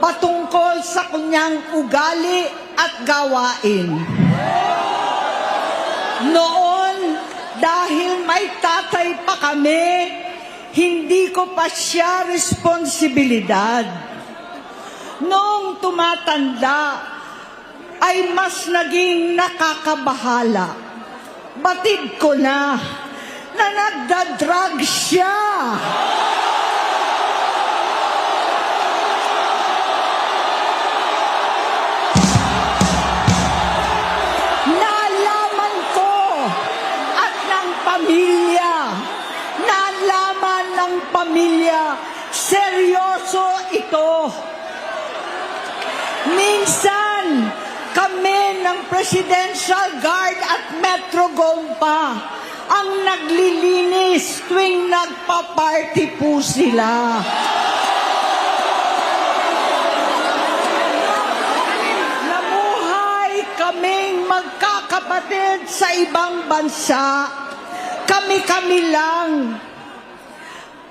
patungkol sa kanyang ugali at gawain. Noon, dahil may tatay pa kami, hindi ko pa siya responsibilidad. Noong tumatanda, ay mas naging nakakabahala. Batid ko na na nagda-drug siya. Seryoso ito. Minsan, kami ng Presidential Guard at Metro Gompa ang naglilinis tuwing nagpa-party po sila. Namuhay kaming magkakapatid sa ibang bansa. Kami-kami lang.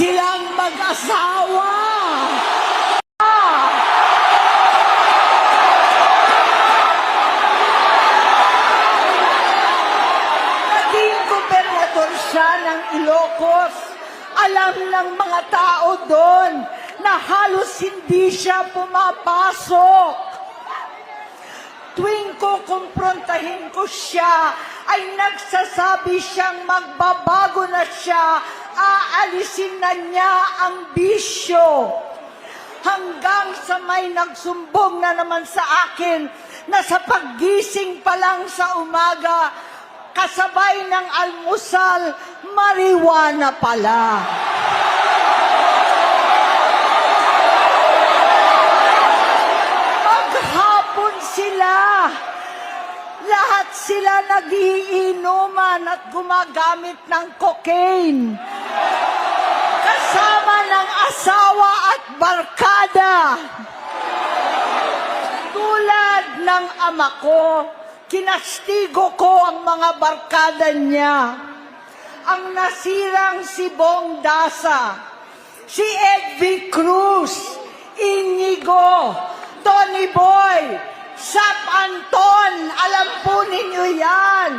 silang mag-asawa. Naging gobernador siya ng Ilocos. Alam ng mga tao doon na halos hindi siya pumapasok. Tuwing ko kumprontahin ko siya, ay nagsasabi siyang magbabago na siya, aalisin na niya ang bisyo. Hanggang sa may nagsumbong na naman sa akin na sa paggising pa lang sa umaga, kasabay ng almusal, mariwana pala. Maghapon sila. Lahat sila nagiinuman at gumagamit ng cocaine. Kasama ng asawa at barkada. Tulad ng ama ko, kinastigo ko ang mga barkada niya. Ang nasirang si Bong Dasa, si Edvi Cruz, Inigo, Tony Boy, Sap Anton, alam po ninyo yan.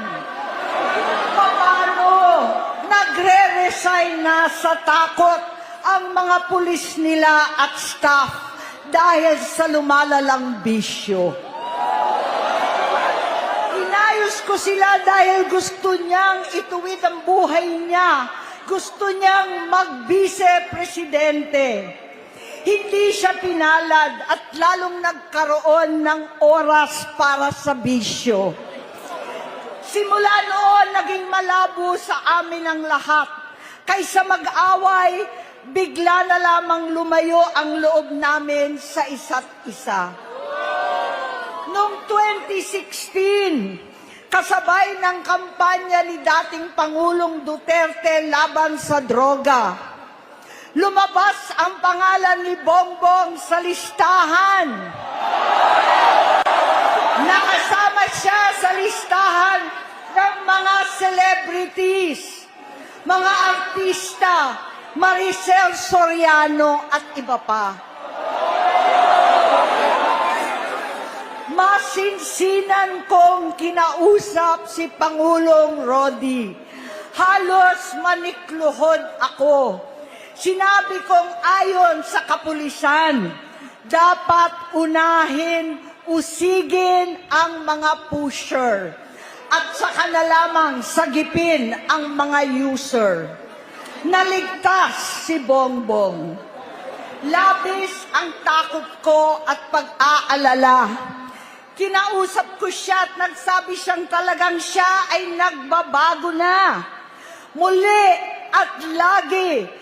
Paano nagre-resign na sa takot ang mga pulis nila at staff dahil sa lumalalang bisyo. Inayos ko sila dahil gusto niyang ituwid ang buhay niya. Gusto niyang mag-vice-presidente. Hindi siya pinalad at lalong nagkaroon ng oras para sa bisyo. Simula noon, naging malabo sa amin ang lahat. Kaysa mag-away, bigla na lamang lumayo ang loob namin sa isa't isa. Noong 2016, kasabay ng kampanya ni dating Pangulong Duterte laban sa droga, lumabas ang pangalan ni Bongbong sa listahan. Nakasama siya sa listahan ng mga celebrities, mga artista, Maricel Soriano at iba pa. Masinsinan kong kinausap si Pangulong Rodi. Halos manikluhod ako. Sinabi kong ayon sa kapulisan, dapat unahin, usigin ang mga pusher at saka na lamang sagipin ang mga user. Naligtas si Bongbong. Labis ang takot ko at pag-aalala. Kinausap ko siya at nagsabi siyang talagang siya ay nagbabago na. Muli at lagi,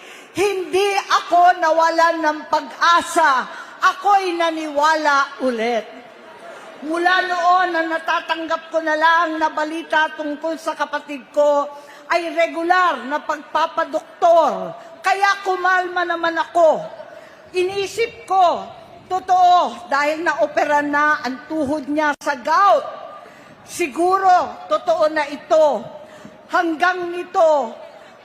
nawalan ng pag-asa. Ako'y naniwala ulit. Mula noon na natatanggap ko na lang na balita tungkol sa kapatid ko ay regular na pagpapadoktor. Kaya kumalma naman ako. Inisip ko, totoo, dahil naopera na ang tuhod niya sa gout. Siguro, totoo na ito. Hanggang nito,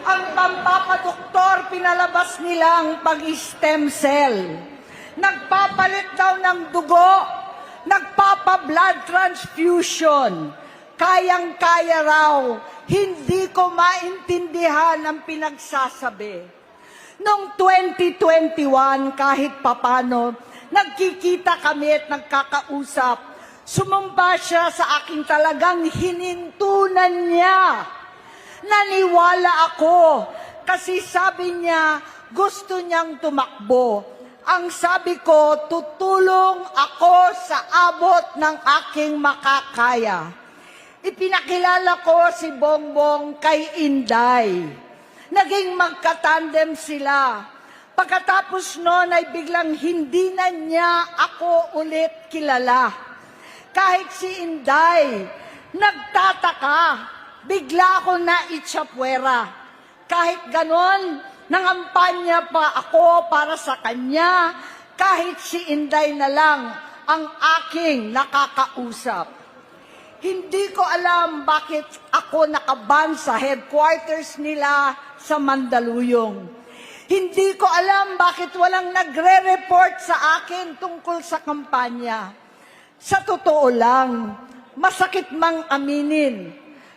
Ang pampapadoktor, pinalabas nilang pag-stem cell. Nagpapalit daw ng dugo, nagpapa-blood transfusion. Kayang-kaya raw, hindi ko maintindihan ang pinagsasabi. Noong 2021, kahit papano, nagkikita kami at nagkakausap. Sumamba siya sa aking talagang hinintunan niya naniwala ako kasi sabi niya gusto niyang tumakbo. Ang sabi ko, tutulong ako sa abot ng aking makakaya. Ipinakilala ko si Bongbong kay Inday. Naging magkatandem sila. Pagkatapos noon ay biglang hindi na niya ako ulit kilala. Kahit si Inday, nagtataka bigla ako na itsapwera. Kahit ganon, nangampanya pa ako para sa kanya, kahit si Inday na lang ang aking nakakausap. Hindi ko alam bakit ako nakaban sa headquarters nila sa Mandaluyong. Hindi ko alam bakit walang nagre-report sa akin tungkol sa kampanya. Sa totoo lang, masakit mang aminin,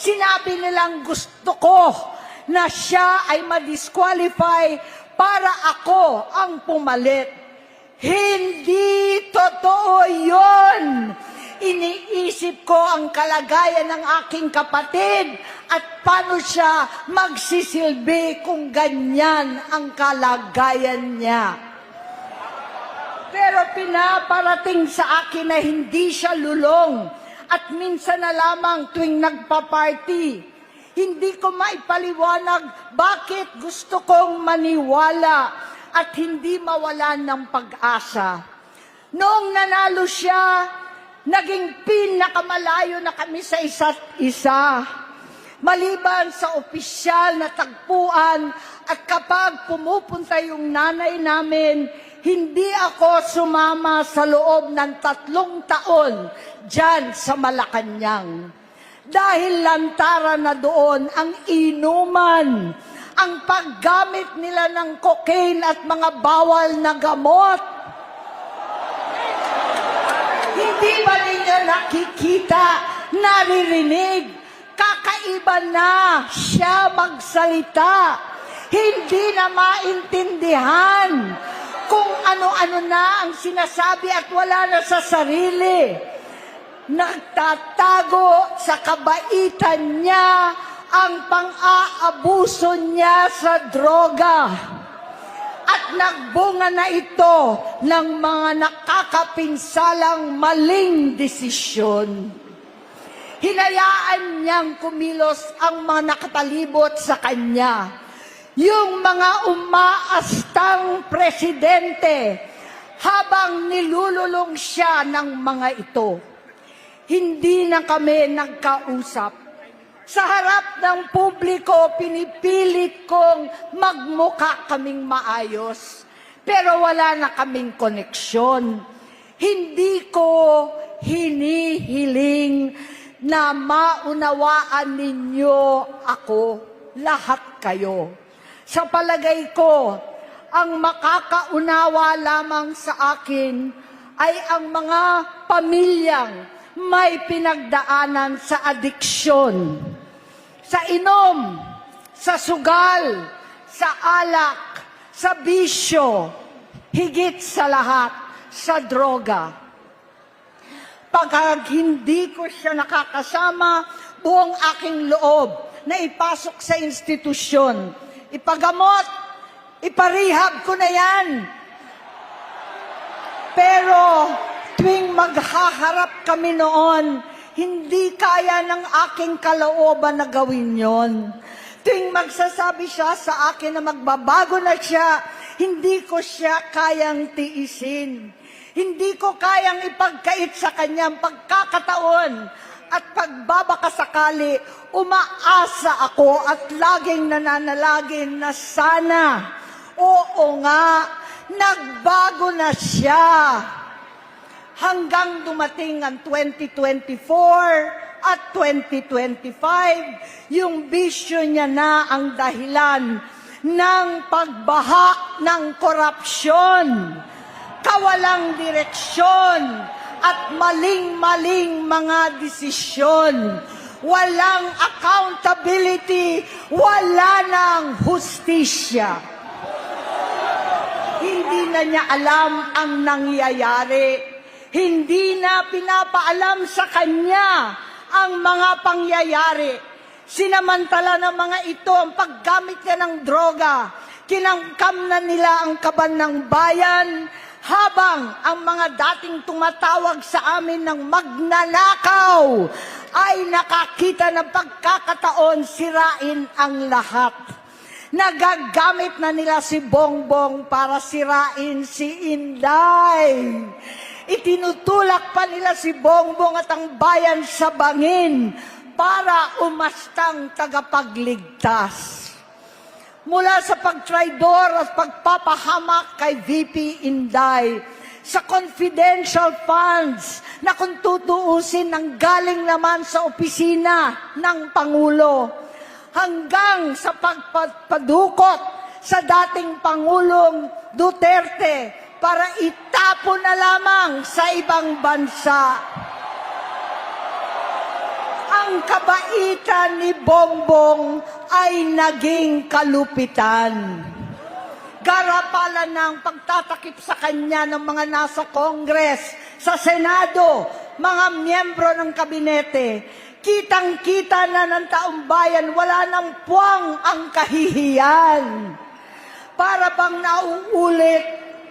Sinabi nilang gusto ko na siya ay ma-disqualify para ako ang pumalit. Hindi totoo yon. Iniisip ko ang kalagayan ng aking kapatid at paano siya magsisilbi kung ganyan ang kalagayan niya. Pero pinaparating sa akin na hindi siya lulong at minsan na lamang tuwing nagpa-party. Hindi ko maipaliwanag bakit gusto kong maniwala at hindi mawalan ng pag-asa. Noong nanalo siya, naging pinakamalayo na kami sa isa't isa. Maliban sa opisyal na tagpuan at kapag pumupunta yung nanay namin, hindi ako sumama sa loob ng tatlong taon dyan sa Malacanang. Dahil lantara na doon ang inuman, ang paggamit nila ng cocaine at mga bawal na gamot. Hindi ba ninyo nakikita, naririnig, kakaiba na siya magsalita. Hindi na maintindihan kung ano-ano na ang sinasabi at wala na sa sarili. Nagtatago sa kabaitan niya ang pang-aabuso niya sa droga. At nagbunga na ito ng mga nakakapinsalang maling desisyon. Hinayaan niyang kumilos ang mga nakatalibot sa kanya. Yung mga umaastang presidente habang nilululong siya ng mga ito. Hindi na kami nagkausap. Sa harap ng publiko, pinipilit kong magmuka kaming maayos. Pero wala na kaming koneksyon. Hindi ko hinihiling na maunawaan ninyo ako, lahat kayo. Sa palagay ko, ang makakaunawa lamang sa akin ay ang mga pamilyang may pinagdaanan sa adiksyon, sa inom, sa sugal, sa alak, sa bisyo, higit sa lahat, sa droga. Pagka hindi ko siya nakakasama, buong aking loob na ipasok sa institusyon, ipagamot, iparehab ko na yan. Pero tuwing maghaharap kami noon, hindi kaya ng aking kalooban na gawin yon. Tuwing magsasabi siya sa akin na magbabago na siya, hindi ko siya kayang tiisin. Hindi ko kayang ipagkait sa kanyang pagkakataon at pagbabakasakali, umaasa ako at laging nananalagin na sana, oo nga, nagbago na siya. Hanggang dumating ang 2024 at 2025, yung bisyo niya na ang dahilan ng pagbaha ng korupsyon, kawalang direksyon, at maling-maling mga desisyon. Walang accountability, wala ng hustisya. Hindi na niya alam ang nangyayari. Hindi na pinapaalam sa kanya ang mga pangyayari. Sinamantala ng mga ito ang paggamit niya ng droga. Kinangkam na nila ang kaban ng bayan habang ang mga dating tumatawag sa amin ng magnanakaw ay nakakita ng pagkakataon sirain ang lahat. Nagagamit na nila si Bongbong para sirain si Inday. Itinutulak pa nila si Bongbong at ang bayan sa bangin para umastang tagapagligtas. Mula sa pagtraidor at pagpapahamak kay VP Inday, sa confidential funds na kung tutuusin ang galing naman sa opisina ng Pangulo, hanggang sa pagpadukot sa dating Pangulong Duterte para itapon na lamang sa ibang bansa. Ang kabaitan ni Bongbong ay naging kalupitan. Garapalan ng pagtatakip sa kanya ng mga nasa Kongres, sa Senado, mga miyembro ng kabinete. Kitang-kita na ng taong bayan, wala nang puwang ang kahihiyan. Para bang nauulit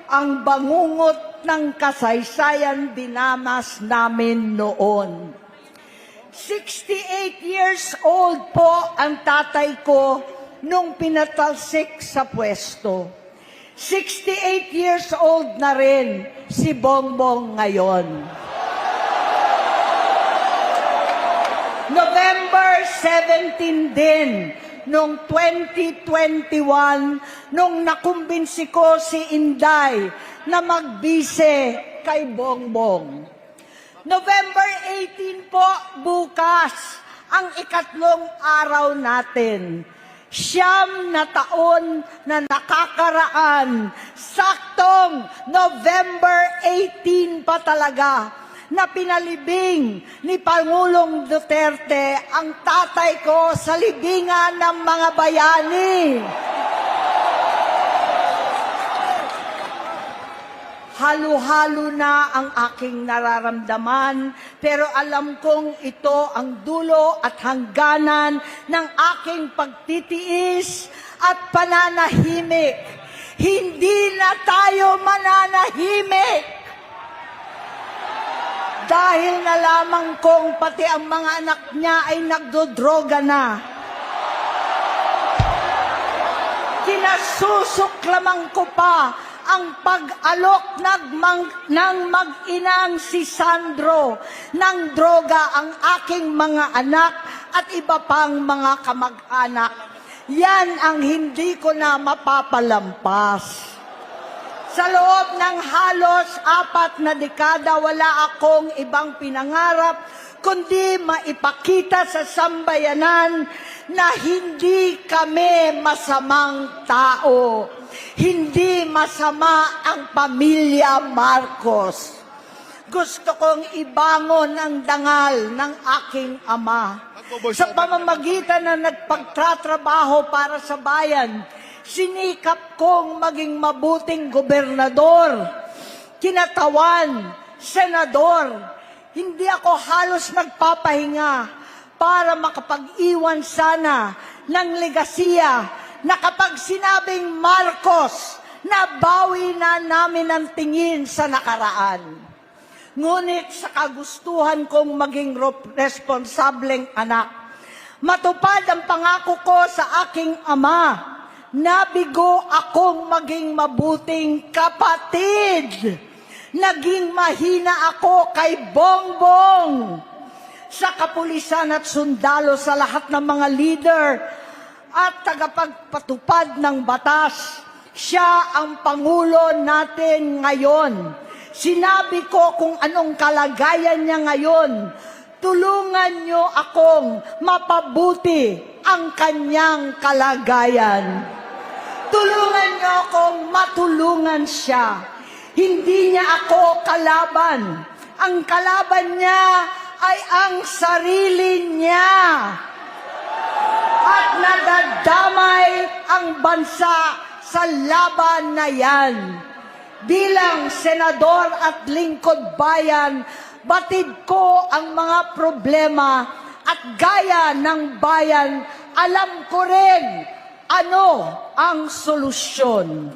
ang bangungot ng kasaysayan dinamas namin noon. 68 years old po ang tatay ko nung pinatalsik sa pwesto. 68 years old na rin si Bongbong ngayon. November 17 din, nung 2021, nung nakumbinsi ko si Inday na magbise kay Bongbong. November 18 po, bukas, ang ikatlong araw natin. Siyam na taon na nakakaraan, saktong November 18 pa talaga, na pinalibing ni Pangulong Duterte ang tatay ko sa libingan ng mga bayani. Halo-halo na ang aking nararamdaman, pero alam kong ito ang dulo at hangganan ng aking pagtitiis at pananahimik. Hindi na tayo mananahimik. Dahil nalamang kong pati ang mga anak niya ay nagdodroga na. Kinasusuklaman ko pa ang pag-alok nagmang, ng mag-inang si Sandro ng droga ang aking mga anak at iba pang mga kamag-anak. Yan ang hindi ko na mapapalampas. Sa loob ng halos apat na dekada, wala akong ibang pinangarap kundi maipakita sa sambayanan na hindi kami masamang tao. Hindi masama ang pamilya Marcos. Gusto kong ibangon ang dangal ng aking ama. Sa pamamagitan na nagpagtatrabaho para sa bayan, sinikap kong maging mabuting gobernador, kinatawan, senador. Hindi ako halos nagpapahinga para makapag-iwan sana ng legasiya na kapag sinabing Marcos, nabawi na namin ang tingin sa nakaraan. Ngunit sa kagustuhan kong maging responsableng anak, matupad ang pangako ko sa aking ama, nabigo akong maging mabuting kapatid. Naging mahina ako kay Bongbong sa kapulisan at sundalo sa lahat ng mga leader at tagapagpatupad ng batas. Siya ang Pangulo natin ngayon. Sinabi ko kung anong kalagayan niya ngayon. Tulungan niyo akong mapabuti ang kanyang kalagayan. Tulungan niyo akong matulungan siya. Hindi niya ako kalaban. Ang kalaban niya ay ang sarili niya. At nadadamay ang bansa sa laban na yan. Bilang senador at lingkod bayan, batid ko ang mga problema at gaya ng bayan, alam ko rin ano ang solusyon.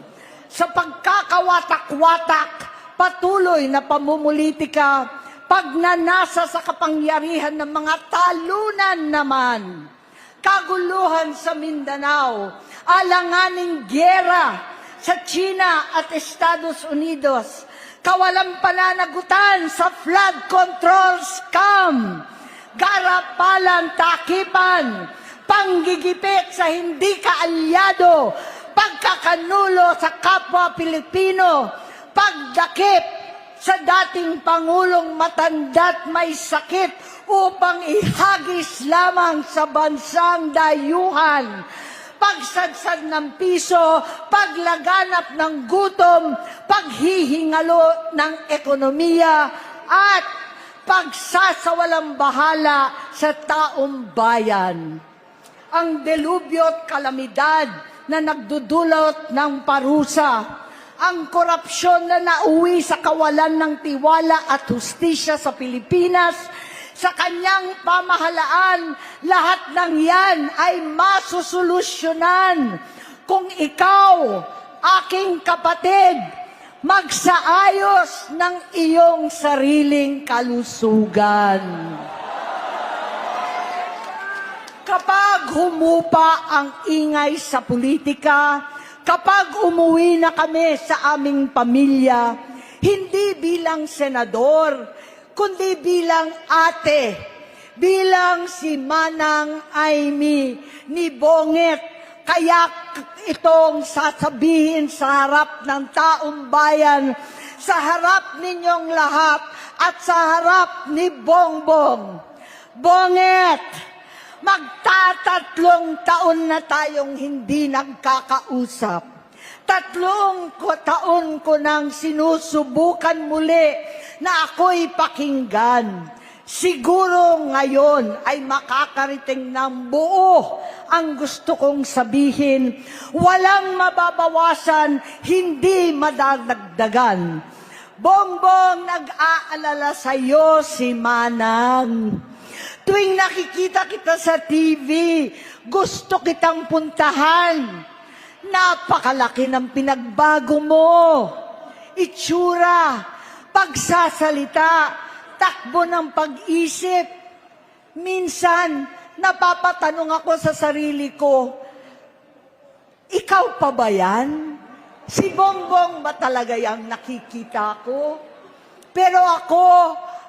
Sa pagkakawatak-watak, patuloy na pamumulitika, pagnanasa sa kapangyarihan ng mga talunan naman, kaguluhan sa Mindanao, alanganing gyera sa China at Estados Unidos, kawalang pananagutan sa flood control scam, garapalan takipan, panggigipit sa hindi kaalyado, pagkakanulo sa kapwa Pilipino, pagdakip sa dating Pangulong matanda't may sakit upang ihagis lamang sa bansang dayuhan. Pagsadsad ng piso, paglaganap ng gutom, paghihingalo ng ekonomiya, at pagsasawalang bahala sa taong bayan ang delubyo at kalamidad na nagdudulot ng parusa, ang korupsyon na nauwi sa kawalan ng tiwala at hustisya sa Pilipinas, sa kanyang pamahalaan, lahat ng yan ay masusolusyonan kung ikaw, aking kapatid, magsaayos ng iyong sariling kalusugan. Kapag humupa ang ingay sa politika, kapag umuwi na kami sa aming pamilya, hindi bilang senador, kundi bilang ate, bilang si Manang Aimee ni Bonget, kaya itong sasabihin sa harap ng taong bayan, sa harap ninyong lahat at sa harap ni Bongbong. Bonget, magtatatlong taon na tayong hindi nagkakausap. Tatlong ko, taon ko nang sinusubukan muli na ako'y pakinggan. Siguro ngayon ay makakariting ng buo ang gusto kong sabihin. Walang mababawasan, hindi madadagdagan. Bongbong, nag-aalala sa'yo si Manang. Tuwing nakikita kita sa TV, gusto kitang puntahan. Napakalaki ng pinagbago mo. Itsura, pagsasalita, takbo ng pag-isip. Minsan, napapatanong ako sa sarili ko, ikaw pa ba yan? Si Bongbong ba talaga yung nakikita ko? Pero ako,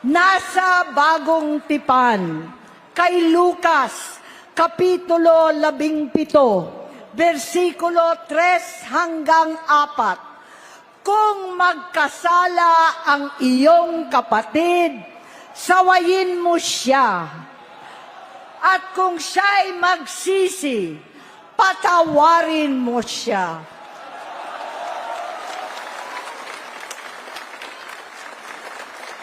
Nasa bagong tipan, kay Lucas, Kapitulo 17, versikulo 3 hanggang 4. Kung magkasala ang iyong kapatid, sawayin mo siya. At kung siya'y magsisi, patawarin mo siya.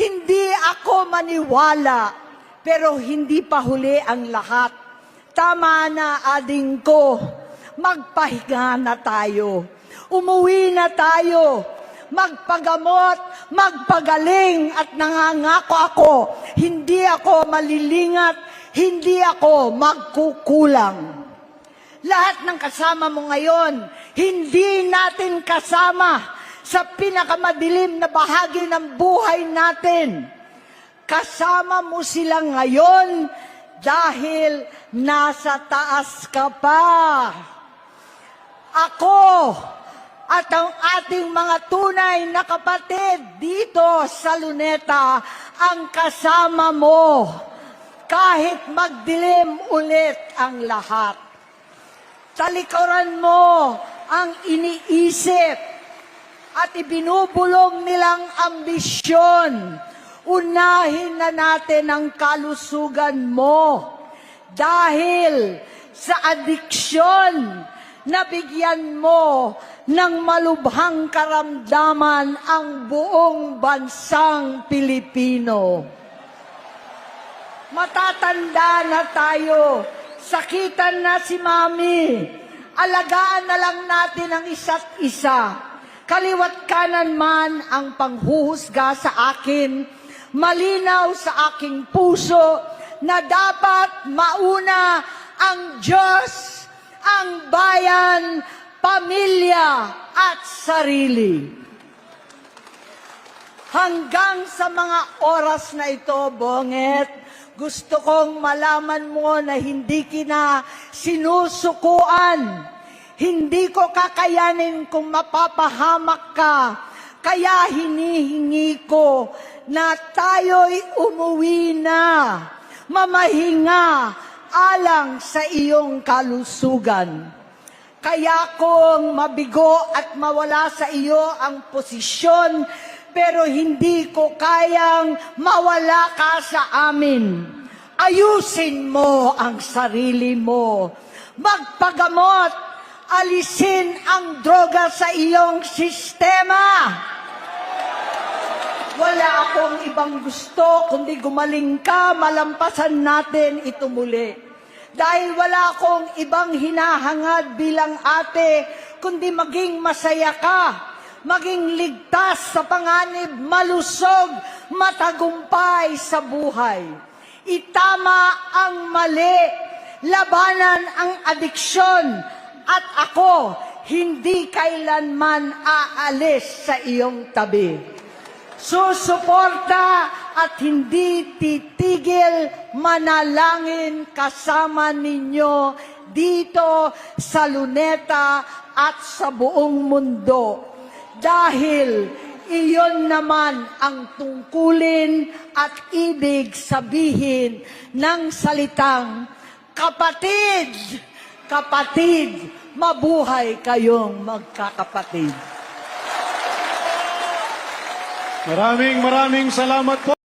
Hindi ako maniwala. Pero hindi pa huli ang lahat. Tama na, ading ko. Magpahinga na tayo. Umuwi na tayo. Magpagamot, magpagaling at nangangako ako. Hindi ako malilingat, hindi ako magkukulang. Lahat ng kasama mo ngayon, hindi natin kasama sa pinakamadilim na bahagi ng buhay natin. Kasama mo sila ngayon dahil nasa taas ka pa. Ako at ang ating mga tunay na kapatid dito sa Luneta ang kasama mo kahit magdilim ulit ang lahat. Talikuran mo ang iniisip at ibinubulong nilang ambisyon. Unahin na natin ang kalusugan mo dahil sa adiksyon nabigyan mo ng malubhang karamdaman ang buong bansang Pilipino. Matatanda na tayo. Sakitan na si Mami. Alagaan na lang natin ang isa't isa. Kaliwat kanan man ang panghuhusga sa akin, malinaw sa aking puso na dapat mauna ang Diyos, ang bayan, pamilya at sarili. Hanggang sa mga oras na ito, Bonget, gusto kong malaman mo na hindi kina sinusukuan. Hindi ko kakayanin kung mapapahamak ka. Kaya hinihingi ko na tayo'y umuwi na. Mamahinga alang sa iyong kalusugan. Kaya kung mabigo at mawala sa iyo ang posisyon, pero hindi ko kayang mawala ka sa amin. Ayusin mo ang sarili mo. Magpagamot. Alisin ang droga sa iyong sistema. Wala akong ibang gusto kundi gumaling ka, malampasan natin ito muli. Dahil wala akong ibang hinahangad bilang ate, kundi maging masaya ka, maging ligtas sa panganib, malusog, matagumpay sa buhay. Itama ang mali, labanan ang adiksyon, at ako hindi kailanman aalis sa iyong tabi. susuporta at hindi titigil manalangin kasama ninyo dito sa Luneta at sa buong mundo. Dahil iyon naman ang tungkulin at ibig sabihin ng salitang kapatid, kapatid, mabuhay kayong magkakapatid. Maraming maraming salamat po.